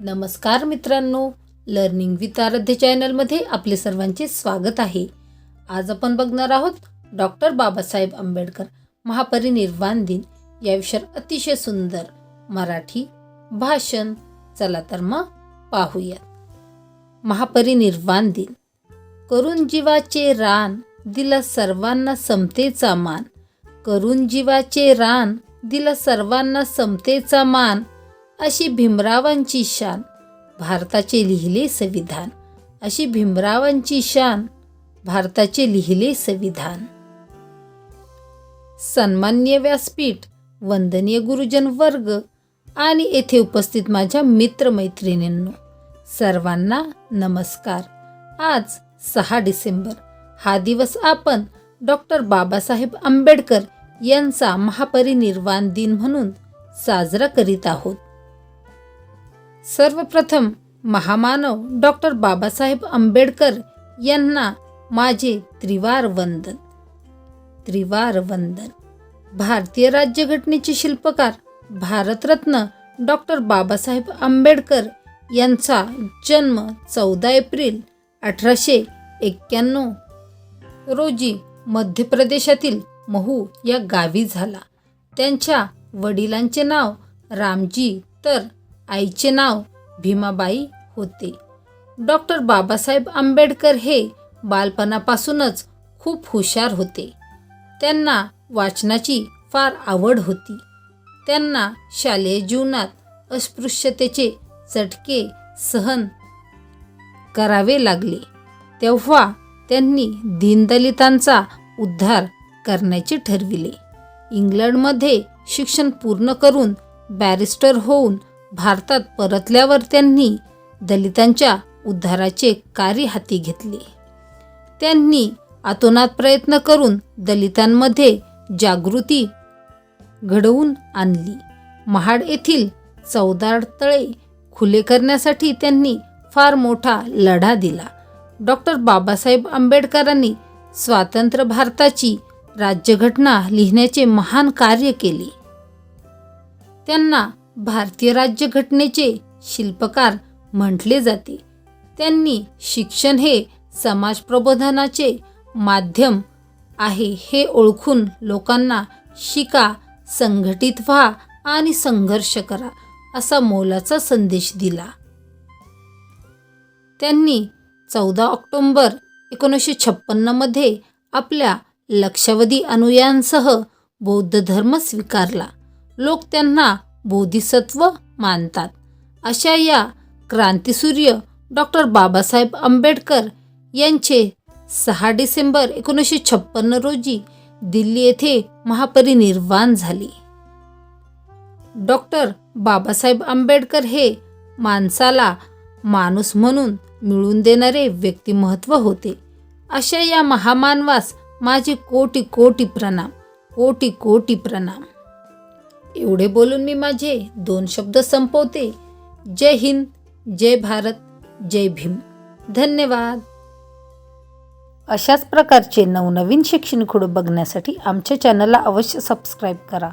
नमस्कार मित्रांनो learning with आराध्य चॅनलमध्ये आपले सर्वांचे स्वागत आहे. आज आपण बघणार आहोत डॉक्टर बाबासाहेब आंबेडकर महापरिनिर्वाण दिन. या विषयावर अतिशय सुंदर मराठी भाषण. चला तर मग पाहूयात. महापरिनिर्वाण दिन. करून जीवाचे रान दिला सर्वांना समतेचा मान. करून जीवाचे रान दिला सर्वांना समतेचा मान. अशी भीमरावांची शान भारताचे लिहिले संविधान. अशी भीमरावांची शान भारताचे लिहिले संविधान. सन्मान्य व्यासपीठ वंदनीय गुरुजन वर्ग आणि येथे उपस्थित माझ्या मित्रमैत्रिणींनो सर्वांना नमस्कार. आज सहा डिसेंबर हा दिवस आपण डॉक्टर बाबासाहेब आंबेडकर यांचा महापरिनिर्वाण दिन म्हणून साजरा करीत आहोत. सर्वप्रथम महामानव डॉक्टर बाबासाहेब आंबेडकर यांना माझे त्रिवार वंदन त्रिवार वंदन भारतीय राज्यघटनेचे शिल्पकार भारतरत्न डॉक्टर बाबासाहेब आंबेडकर यांचा जन्म चौदा एप्रिल अठराशे एक्क्याण्णव. रोजी मध्य प्रदेशातील महू या गावी झाला. त्यांच्या वडिलांचे नाव रामजी तर आईचे नाव भीमाबाई होते. डॉक्टर बाबासाहेब आंबेडकर हे बालपणापासूनच खूप हुशार होते. त्यांना वाचनाची फार आवड होती. त्यांना शालेय जीवनात अस्पृश्यतेचे चटके सहन करावे लागले. तेव्हा त्यांनी दीनदलितांचा उद्धार करण्याचे ठरविले. इंग्लंडमध्ये शिक्षण पूर्ण करून बॅरिस्टर होऊन भारतात परतल्यावर त्यांनी दलितांच्या उद्धाराचे कार्य हाती घेतले. त्यांनी अतोनात प्रयत्न करून दलितांमध्ये जागृती घडवून आणली. महाड येथील चौदार तळे खुले करण्यासाठी त्यांनी फार मोठा लढा दिला. डॉक्टर बाबासाहेब आंबेडकरांनी स्वातंत्र्य भारताची राज्यघटना लिहिण्याचे महान कार्य केले. त्यांना भारतीय राज्यघटनेचे शिल्पकार म्हटले जाते. त्यांनी शिक्षण हे समाज प्रबोधनाचे माध्यम आहे हे ओळखून लोकांना शिका संघटित व्हा आणि संघर्ष करा असा मोलाचा संदेश दिला. त्यांनी चौदा ऑक्टोंबर एकोणीसशे छप्पन्नमध्ये आपल्या लक्षावधी अनुयांसह बौद्ध धर्म स्वीकारला. लोक त्यांना बोधिसत्व मानतात. अशा या क्रांतीसूर्य डॉक्टर बाबासाहेब आंबेडकर यांचे सहा डिसेंबर एकोणीसशे छप्पन्न रोजी दिल्ली येथे महापरिनिर्वाण झाली. डॉक्टर बाबासाहेब आंबेडकर हे माणसाला माणूस म्हणून मिळून देणारे व्यक्तिमत्व होते. अशा या महामानवास माझे कोटी कोटी प्रणाम कोटी कोटी प्रणाम. एवढे बोलून मी माझे दोन शब्द संपवते. जय हिंद जय भारत जय भीम. धन्यवाद. अशाच प्रकारचे नवनवीन शिक्षण खोड बघण्यासाठी आमच्या चॅनलला अवश्य सबस्क्राईब करा.